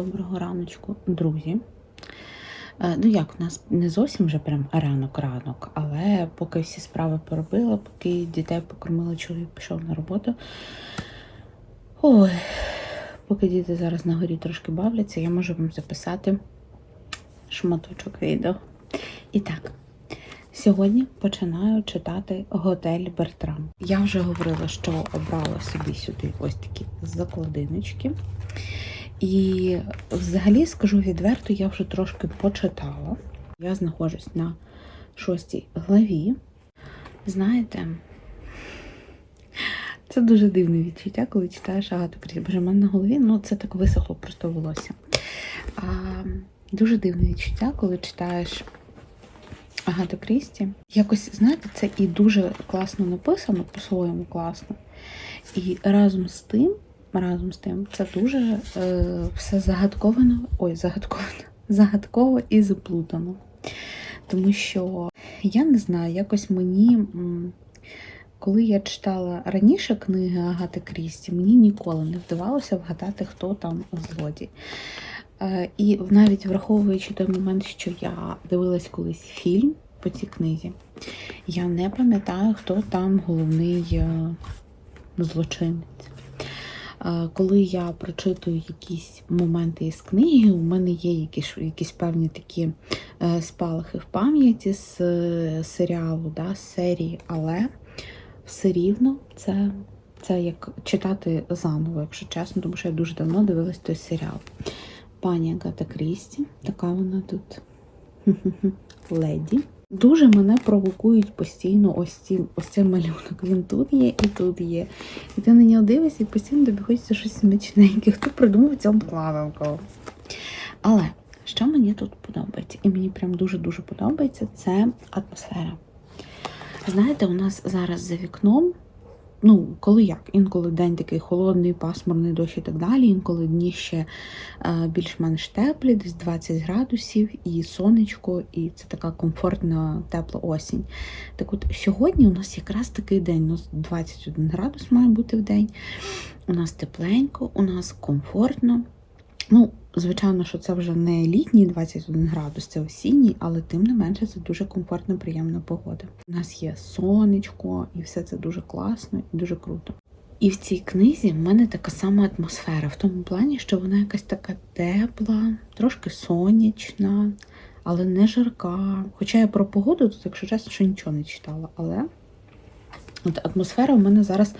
Доброго раночку, друзі. Е, Ну як, у нас не зовсім вже прям ранок-ранок, але поки всі справи поробила, поки дітей покормила, чоловік пішов на роботу. Ой, поки діти зараз на горі трошки бавляться, я можу вам записати шматочок відео. І так, сьогодні починаю читати Готель Бертрам. Я вже говорила, що обрала собі сюди ось такі закладиночки. І взагалі скажу відверто, я вже трошки почитала. Я знаходжусь на шостій главі. Знаєте, це дуже дивне відчуття, коли читаєш Агату Крісті. Мене на голові, ну це так висохло просто волосся. А, Дуже дивне відчуття, коли читаєш Агату Крісті. Якось, знаєте, це і дуже класно написано, по-своєму класно. І разом з тим разом з тим це дуже е, все загадковано, ой, загадковано, загадково і заплутано. Тому що я не знаю, якось мені, коли я читала раніше книги Агати Крісті, мені ніколи не вдавалося вгадати, хто там злодій. Е, і навіть враховуючи той момент, що я дивилась колись фільм по цій книзі, я не пам'ятаю, хто там головний е, злочинець. Коли я прочитую якісь моменти із книги, у мене є якісь якісь певні такі е, спалахи в пам'яті з е, серіалу, да, з серії, але все рівно це це як читати заново, якщо чесно, тому що я дуже давно дивилась той серіал. Пані Агата Крісті, така вона тут леді. Дуже мене провокують постійно ось ці, ось цей малюнок. Він тут є і тут є. І ти на нього дивишся, і постійно тобі хочеться щось смачненьке. Хто придумав цьому плаванку? Але що мені тут подобається, і мені прям дуже-дуже подобається, це атмосфера. Знаєте, у нас зараз за вікном Ну, коли як? Інколи день такий холодний, пасмурний дощ і так далі, інколи дні ще е, більш-менш теплі, десь 20 градусів, і сонечко, і це така комфортна, тепла осінь. Так от сьогодні у нас якраз такий день, у нас 21 градус має бути в день. У нас тепленько, у нас комфортно. Ну, Звичайно, що це вже не літній 21 градус, це осінній, але тим не менше це дуже комфортна, приємна погода. У нас є сонечко, і все це дуже класно і дуже круто. І в цій книзі в мене така сама атмосфера, в тому плані, що вона якась така тепла, трошки сонячна, але не жарка. Хоча я про погоду тут, якщо чесно, що нічого не читала, але от атмосфера у мене зараз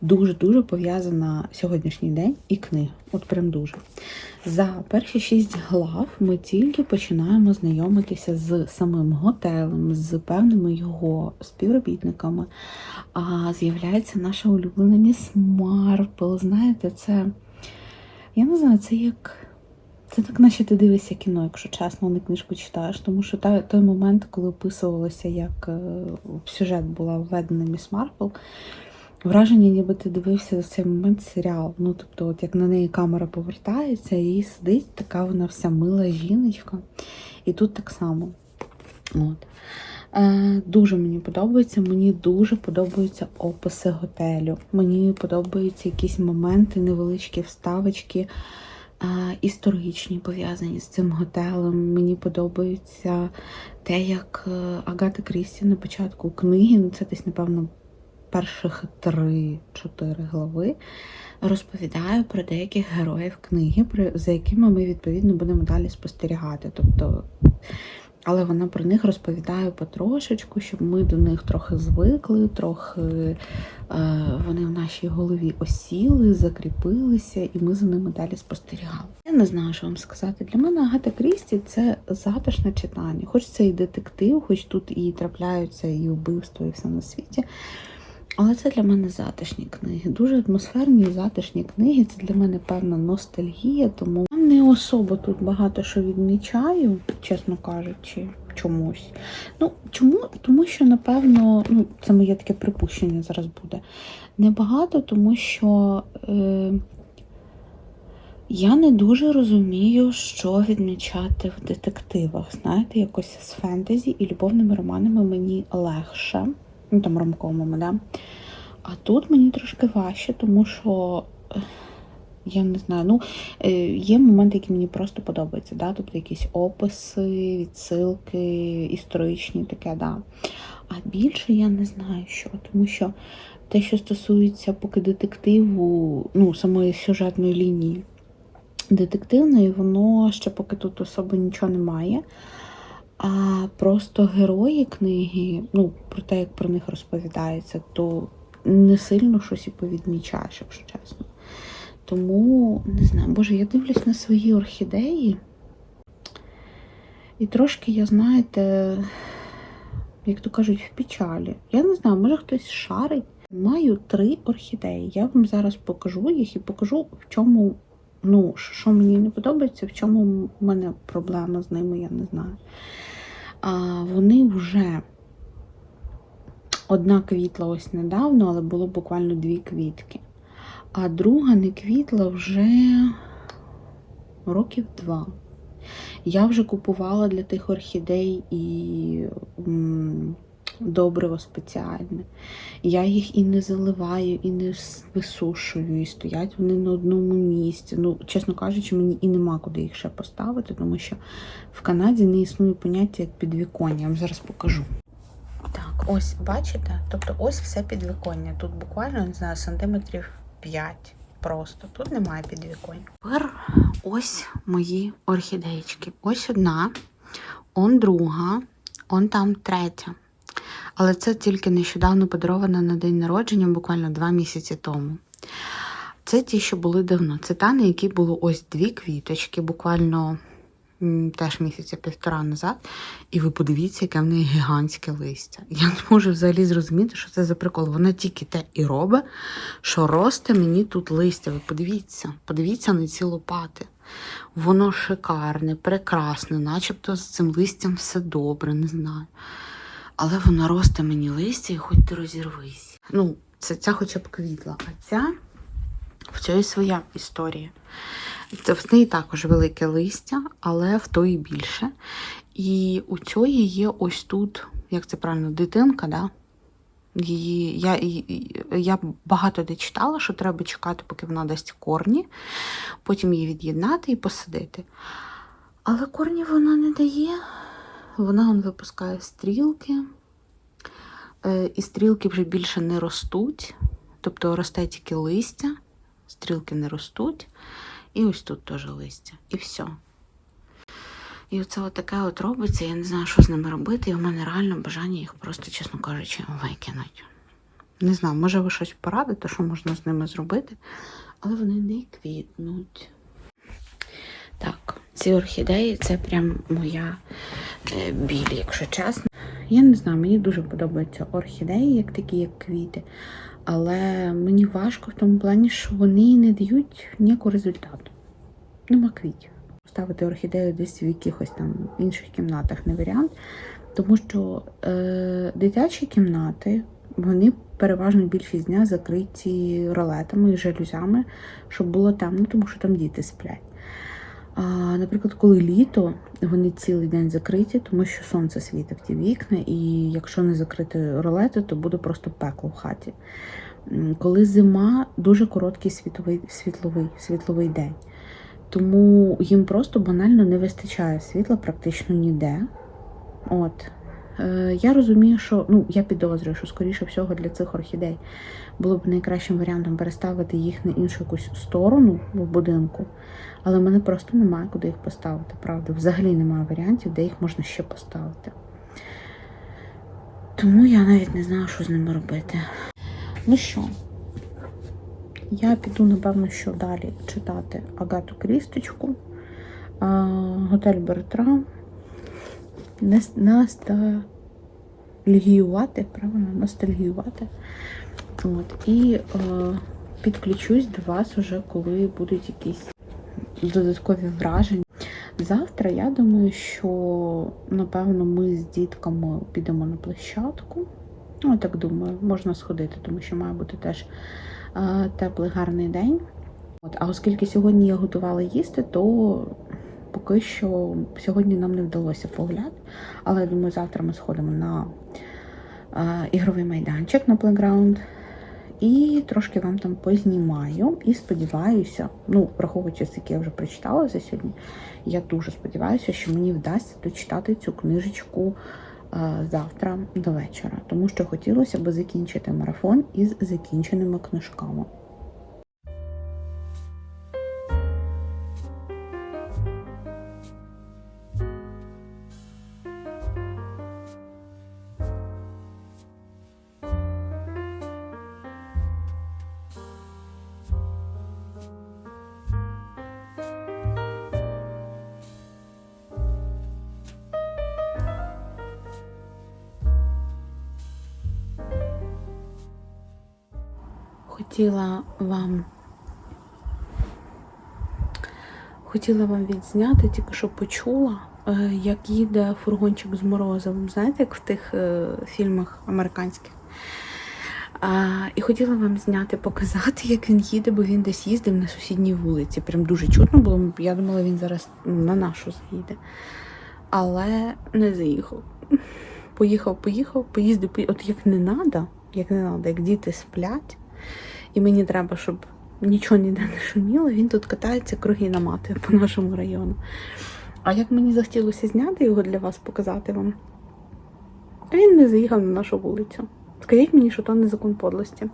дуже-дуже пов'язана сьогоднішній день і книга. От прям дуже. За перші шість глав ми тільки починаємо знайомитися з самим готелем, з певними його співробітниками. А з'являється наша улюблена міс Марпл. Знаєте, це, я не знаю, це як. Це так, наче ти дивишся кіно, якщо чесно, не книжку читаєш. Тому що той момент, коли описувалося, як е, в сюжет була введена міс Марпл, Враження, ніби ти дивився в цей момент серіал. Ну, тобто, от як на неї камера повертається, і сидить така вона вся мила жіночка. І тут так само. От. Е, Дуже мені подобається, мені дуже подобаються описи готелю. Мені подобаються якісь моменти, невеличкі вставочки е, історичні, пов'язані з цим готелем. Мені подобається те, як е, Агата Крісті на початку книги, ну це десь, напевно, перших три-чотири глави розповідаю про деяких героїв книги, за якими ми, відповідно, будемо далі спостерігати. Тобто, але вона про них розповідає потрошечку, щоб ми до них трохи звикли, трохи е, вони в нашій голові осіли, закріпилися, і ми за ними далі спостерігали. Я не знаю, що вам сказати. Для мене Агата Крісті це затишне читання. Хоч це і детектив, хоч тут і трапляються і вбивства, і все на світі. Але це для мене затишні книги. Дуже атмосферні і затишні книги. Це для мене певна ностальгія, тому я не особо тут багато що відмічаю, чесно кажучи, чомусь. Ну, чому? Тому що, напевно, ну, це моє таке припущення зараз буде. Небагато, тому що е, я не дуже розумію, що відмічати в детективах. Знаєте, якось з фентезі і любовними романами мені легше ну там ромкомами, да? А тут мені трошки важче, тому що Я не знаю. Ну, е, є моменти, які мені просто подобаються, да? тобто якісь описи, відсилки, історичні, таке, да. А більше я не знаю що, тому що те, що стосується поки детективу, ну, самої сюжетної лінії детективної, воно ще поки тут особо нічого немає. А просто герої книги, ну, про те, як про них розповідається, то не сильно щось і повідмічаєш, якщо чесно. Тому, не знаю, боже, я дивлюсь на свої орхідеї. І трошки, я, знаєте, як то кажуть, в печалі. Я не знаю, може хтось шарить. Маю три орхідеї. Я вам зараз покажу їх і покажу, в чому, ну, що мені не подобається, в чому в мене проблема з ними, я не знаю. А, Вони вже одна квітла ось недавно, але було буквально дві квітки. А друга не квітла вже років два. Я вже купувала для тих орхідей і добриво спеціальне. Я їх і не заливаю, і не висушую, і стоять вони на одному місці. Ну, чесно кажучи, мені і нема куди їх ще поставити, тому що в Канаді не існує поняття як підвіконня. Я вам зараз покажу. Так, ось бачите? Тобто ось все підвіконня. Тут буквально, не знаю, сантиметрів 5 просто. Тут немає підвіконня. Тепер ось мої орхідеєчки. Ось одна, он друга, он там третя. Але це тільки нещодавно подарована на день народження, буквально два місяці тому. Це ті, що були давно. Це та, на якій було ось дві квіточки, буквально теж місяця півтора назад. І ви подивіться, яке в неї гігантське листя. Я не можу взагалі зрозуміти, що це за прикол. Вона тільки те і робить, що росте мені тут листя. Ви подивіться, подивіться на ці лопати. Воно шикарне, прекрасне, начебто з цим листям все добре, не знаю. Але воно росте мені листя і хоч ти розірвись. Ну, це ця хоча б квітла, а ця в цій своя історія. В неї також велике листя, але в тої більше. І у цієї є ось тут, як це правильно, дитинка, да? Її, я, я багато де читала, що треба чекати, поки вона дасть корні, потім її від'єднати і посадити. Але корні вона не дає. Вона он випускає стрілки, е, і стрілки вже більше не ростуть. Тобто росте тільки листя, стрілки не ростуть. І ось тут теж листя. І все. І оце от таке от робиться, я не знаю, що з ними робити, і у мене реально бажання їх просто, чесно кажучи, викинути. Не знаю, може ви щось порадите, що можна з ними зробити, але вони не квітнуть. Так, ці орхідеї це прям моя е, біль, якщо чесно. Я не знаю, мені дуже подобаються орхідеї, як такі, як квіти. Але мені важко в тому плані, що вони не дають ніякого результату. Нема квітів. Ставити орхідею десь в якихось там інших кімнатах не варіант. Тому що е, дитячі кімнати, вони переважно більшість дня закриті ролетами і жалюзями, щоб було темно, тому що там діти сплять. А, наприклад, коли літо, вони цілий день закриті, тому що сонце світить в ті вікна, і якщо не закрити ролети, то буде просто пекло в хаті. Коли зима, дуже короткий світовий, світловий, світловий день. Тому їм просто банально не вистачає світла практично ніде. От. Е, я розумію, що ну, я підозрюю, що скоріше всього для цих орхідей було б найкращим варіантом переставити їх на іншу якусь сторону в будинку, але в мене просто немає куди їх поставити, правда. Взагалі немає варіантів, де їх можна ще поставити. Тому я навіть не знаю, що з ними робити. Ну що, я піду, напевно, що далі читати Агату Крісточку, Готель Бертрам, ностальгіювати, правильно, ностальгіювати. От, і е, підключусь до вас уже, коли будуть якісь додаткові враження. Завтра я думаю, що напевно ми з дітками підемо на площадку. Ну, так думаю, можна сходити, тому що має бути теж е, теплий гарний день. От, а оскільки сьогодні я готувала їсти, то поки що сьогодні нам не вдалося погуляти. Але я думаю, завтра ми сходимо на е, ігровий майданчик на плейграунд і трошки вам там познімаю. І сподіваюся, ну, враховуючи, скільки я вже прочитала за сьогодні, я дуже сподіваюся, що мені вдасться дочитати цю книжечку е, завтра до вечора, тому що хотілося б закінчити марафон із закінченими книжками. Хотіла вам хотіла вам відзняти, тільки що почула, е, як їде фургончик з морозивом. Знаєте, як в тих е, фільмах американських. І хотіла вам зняти, показати, як він їде, бо він десь їздив на сусідній вулиці. Прям дуже чутно було. Я думала, він зараз на нашу заїде. Але не заїхав. Поїхав, поїхав, поїздив, поїздив. От як не треба, як не треба, як діти сплять, і мені треба, щоб нічого ніде не шуміло, він тут катається круги наматує по нашому району. А як мені захотілося зняти його для вас, показати вам, він не заїхав на нашу вулицю. Скажіть мені, що то не закон подлості.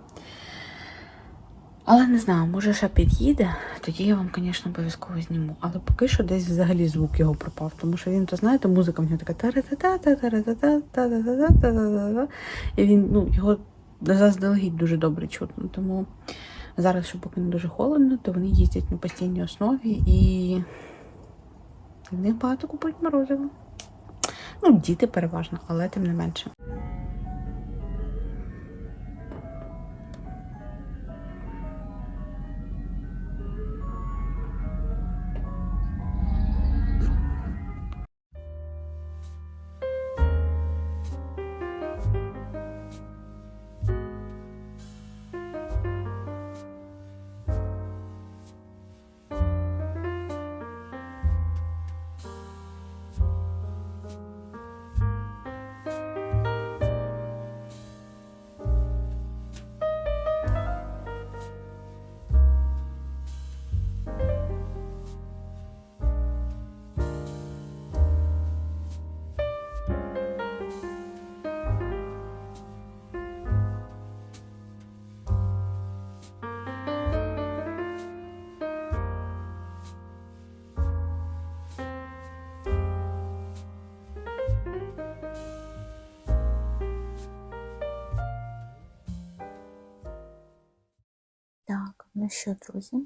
Але не знаю, може ще під'їде, тоді я вам, звісно, обов'язково зніму. Але поки що десь взагалі звук його пропав, тому що він, то знаєте, музика в нього така та та та та та та та та та І він, ну, його заздалегідь дуже добре чутно. Тому зараз, що поки не дуже холодно, то вони їздять на постійній основі і в них багато купують морозиво. Ну, діти переважно, але тим не менше. Ну що, друзі?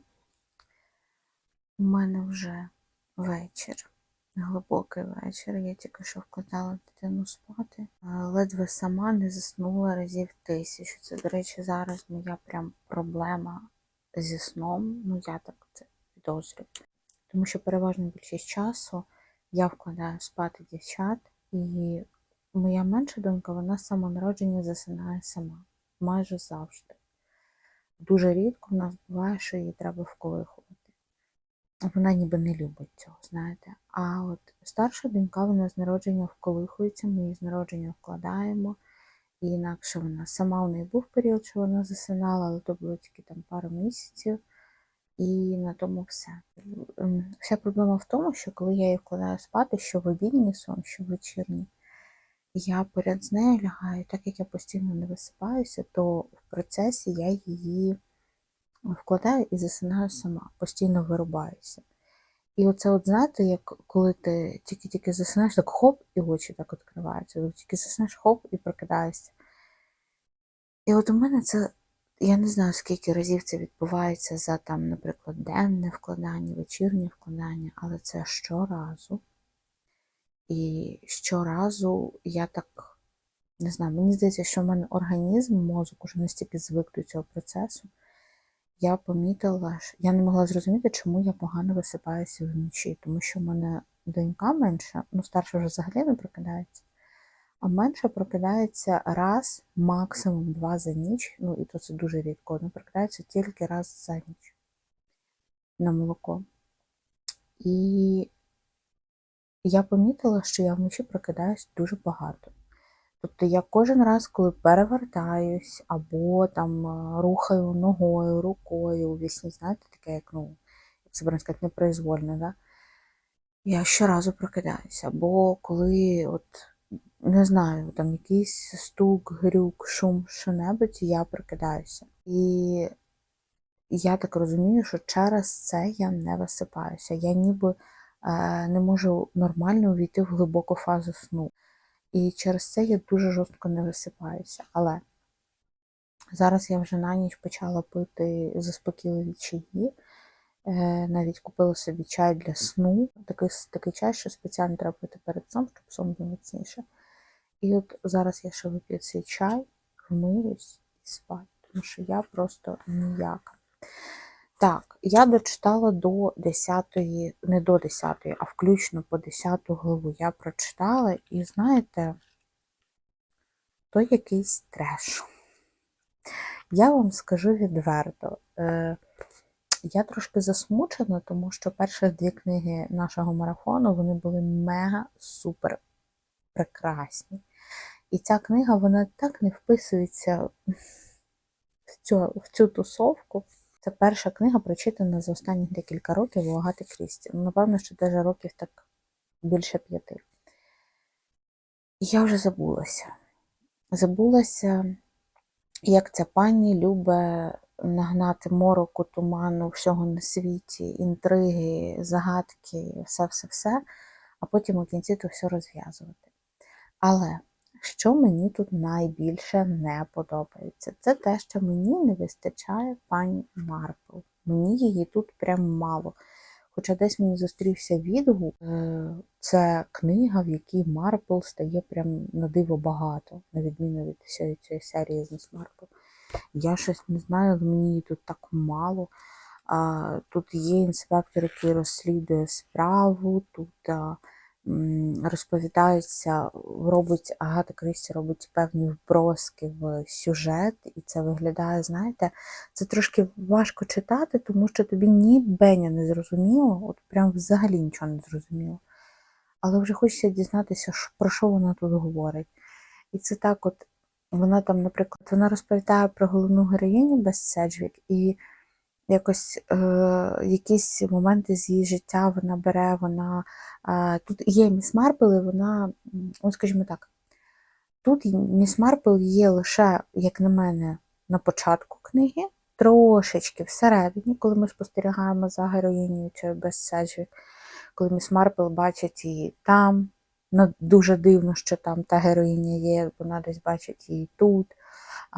У мене вже вечір, глибокий вечір. Я тільки що вкладала дитину спати. Ледве сама не заснула разів тисячу. Це, до речі, зараз моя прям проблема зі сном. Ну, я так це підозрюю. Тому що переважно більшість часу я вкладаю спати дівчат, і моя менша донька, вона з самого народження засинає сама. Майже завжди. Дуже рідко в нас буває, що її треба вколихувати. Вона ніби не любить цього, знаєте. А от старша донька, вона з народження вколихується, ми її з народження вкладаємо. І інакше вона сама у неї був період, що вона засинала, але то було тільки там пару місяців. І на тому все. Ем, Вся проблема в тому, що коли я її вкладаю спати, що в обідній сон, що вечірній, я поряд з нею лягаю, так як я постійно не висипаюся, то в процесі я її вкладаю і засинаю сама, постійно вирубаюся. І оце, от знаєте, як коли ти тільки-тільки засинаєш, так хоп, і очі так відкриваються. Тільки засинаєш хоп і прокидаєшся. І от у мене це, я не знаю, скільки разів це відбувається за там, наприклад, денне вкладання, вечірнє вкладання, але це щоразу. І щоразу я так не знаю, мені здається, що в мене організм, мозок уже настільки звик до цього процесу. Я помітила, я не могла зрозуміти, чому я погано висипаюся вночі, тому що в мене донька менша, ну старша вже взагалі не прокидається, а менша прокидається раз, максимум два за ніч, ну і то це дуже рідко. Вона прокидається тільки раз за ніч на молоко. І я помітила, що я вночі прокидаюсь дуже багато. Тобто я кожен раз, коли перевертаюсь або там е, рухаю ногою, рукою у вісні, знаєте, таке, як, ну, як це можна сказати, непроизвольно, да? я щоразу прокидаюся. Або коли, от, не знаю, там якийсь стук, грюк, шум, що-небудь, я прокидаюся. І я так розумію, що через це я не висипаюся. Я ніби не можу нормально увійти в глибоку фазу сну. І через це я дуже жорстко не висипаюся. Але зараз я вже на ніч почала пити заспокійливі чаї. Е, Навіть купила собі чай для сну. Такий, такий чай, що спеціально треба пити перед сном, щоб сон був міцніше. І от зараз я ще вип'ю цей чай, вмиюсь і спать, тому що я просто ніяка. Так, я дочитала до 10, не до 10, а включно по 10 главу я прочитала, і знаєте, то якийсь треш. Я вам скажу відверто, е, я трошки засмучена, тому що перші дві книги нашого марафону вони були мега супер прекрасні. І ця книга вона так не вписується в цю, в цю тусовку. Це перша книга, прочитана за останні декілька років у Агати Крісті. Ну, напевно, що теж років так більше п'яти. І я вже забулася. Забулася, як ця пані любить нагнати мороку, туману, всього на світі, інтриги, загадки, все-все-все, а потім у кінці то все розв'язувати. Але що мені тут найбільше не подобається, це те, що мені не вистачає пані Марпл. Мені її тут прям мало. Хоча десь мені зустрівся відгук, е, це книга, в якій Марпл стає прям на диво багато, на відміну від всієї цієї серії з Міс Марпл. Я щось не знаю, мені її тут так мало. Тут є інспектор, який розслідує справу, тут м, розповідається, робить Агата Крісті робить певні вброски в сюжет, і це виглядає, знаєте, це трошки важко читати, тому що тобі ні беня не зрозуміло, от прям взагалі нічого не зрозуміло. Але вже хочеться дізнатися, про що вона тут говорить. І це так, от вона там, наприклад, вона розповідає про головну героїню Бес Седжвік, і якось е, якісь моменти з її життя вона бере, вона е, тут є міс Марпл, і вона, ну, скажімо так, тут міс Марпл є лише, як на мене, на початку книги, трошечки всередині, коли ми спостерігаємо за героїнею цієї Бес Седжвік, коли міс Марпл бачить її там. Ну, дуже дивно, що там та героїня є, вона десь бачить її тут.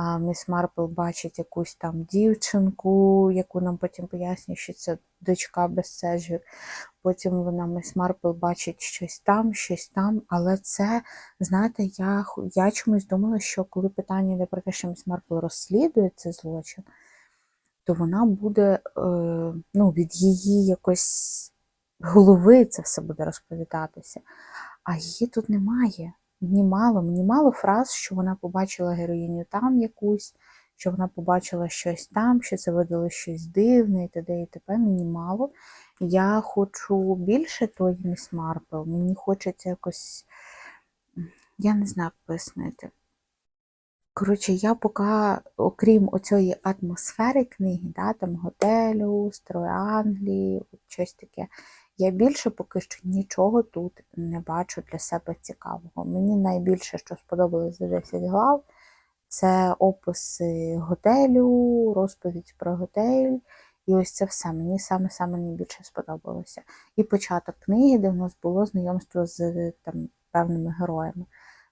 А міс Марпл бачить якусь там дівчинку, яку нам потім пояснює, що це дочка Бессежвік. Потім вона міс Марпл бачить щось там, щось там. Але це, знаєте, я, я чомусь думала, що коли питання йде про те, що міс Марпл розслідує цей злочин, то вона буде е, ну, від її якось голови це все буде розповідатися. А її тут немає. Мені мало, мені мало фраз, що вона побачила героїню там якусь, що вона побачила щось там, що це видало щось дивне і т.д. і т.п. Мені мало. Я хочу більше тої міс Марпл. Мені хочеться якось, я не знаю, як пояснити. Коротше, я поки, окрім оцієї атмосфери книги, да, там готелю, строю Англії, щось таке, я більше поки що нічого тут не бачу для себе цікавого. Мені найбільше, що сподобалось за 10 глав, це описи готелю, розповідь про готель. І ось це все мені саме-саме найбільше сподобалося. І початок книги, де в нас було знайомство з там, певними героями.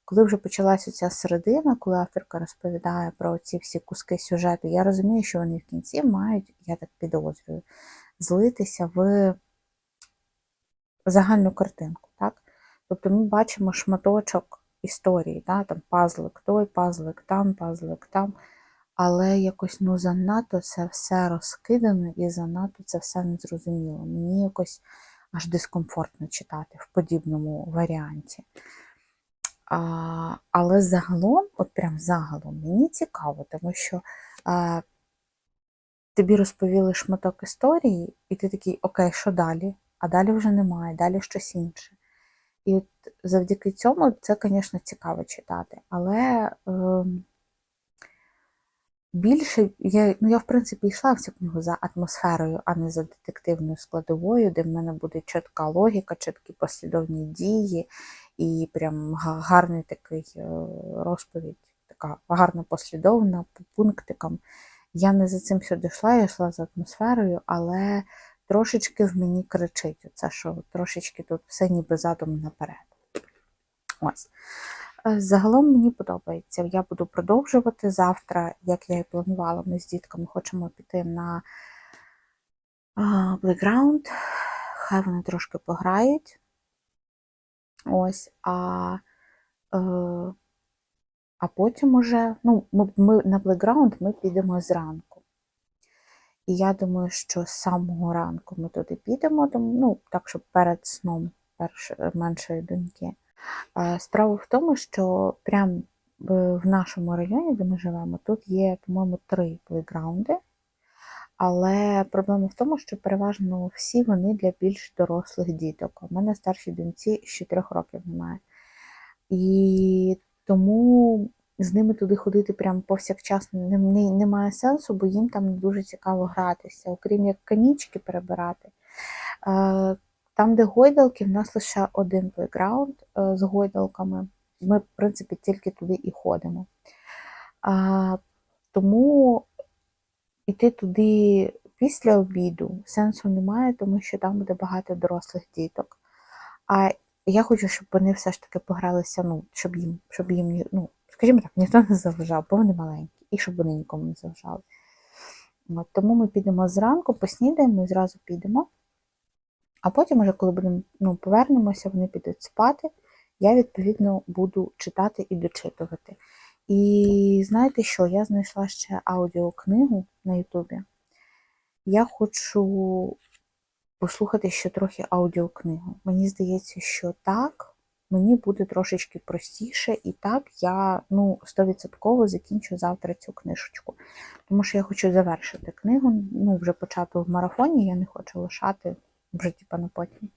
Коли вже почалася ця середина, коли авторка розповідає про ці всі куски сюжету, я розумію, що вони в кінці мають, я так підозрюю, злитися в загальну картинку. Так? Тобто ми бачимо шматочок історії, да? там пазлик той, пазлик там, пазлик там. Але якось ну, занадто це все розкидано і занадто це все незрозуміло. Мені якось аж дискомфортно читати в подібному варіанті. А, але загалом, от прям загалом, мені цікаво, тому що а, тобі розповіли шматок історії, і ти такий, окей, що далі? А далі вже немає, далі щось інше. І от завдяки цьому це, звісно, цікаво читати. Але ем, більше я, ну, я, в принципі, йшла в цю книгу за атмосферою, а не за детективною складовою, де в мене буде чітка логіка, чіткі послідовні дії і прям гарний такий е, розповідь, така гарна послідовна по пунктикам. Я не за цим сюди йшла, я йшла за атмосферою, але трошечки в мені кричить оце, що трошечки тут все ніби задом наперед. Ось. Е, Загалом мені подобається. Я буду продовжувати завтра, як я і планувала. Ми з дітками хочемо піти на playground. Хай вони трошки пограють. Ось, а, е, а потім уже, ну, ми, ми на playground ми підемо зранку. І я думаю, що з самого ранку ми туди підемо, тому, ну, так, щоб перед сном перш, меншої доньки. Е, Справа в тому, що прямо в нашому районі, де ми живемо, тут є, по-моєму, три плейграунди. Але проблема в тому, що переважно всі вони для більш дорослих діток. У мене старшій доньці з 4 років немає. І тому з ними туди ходити прям повсякчасно не- не- немає сенсу, бо їм там дуже цікаво гратися, окрім як канічки перебирати. Е, Там, де гойдалки, в нас лише один плейграунд е, з гойдалками. Ми, в принципі, тільки туди і ходимо. А, Тому йти туди після обіду сенсу немає, тому що там буде багато дорослих діток. А я хочу, щоб вони все ж таки погралися, ну, щоб їм, щоб їм ну, скажімо так, ніхто не заважав, бо вони маленькі, і щоб вони нікому не заважали. От, тому ми підемо зранку, поснідаємо і зразу підемо. А потім, уже, коли будемо, ну, повернемося, вони підуть спати, я, відповідно, буду читати і дочитувати. І знаєте що? Я знайшла ще аудіокнигу на Ютубі. Я хочу послухати ще трохи аудіокнигу. Мені здається, що так мені буде трошечки простіше, і так я ну, 100% закінчу завтра цю книжечку. Тому що я хочу завершити книгу, ну, вже почати в марафоні, я не хочу лишати вже типа на потім.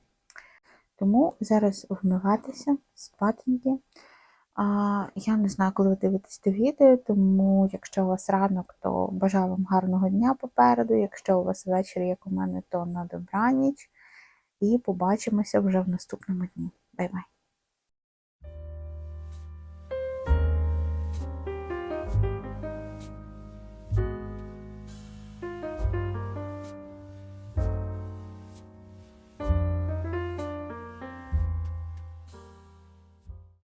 Тому зараз вмиватися, спатеньки. А, я не знаю, коли ви дивитесь це відео, тому якщо у вас ранок, то бажаю вам гарного дня попереду. Якщо у вас вечір, як у мене, то на добраніч. І побачимося вже в наступному дні. Бай-бай!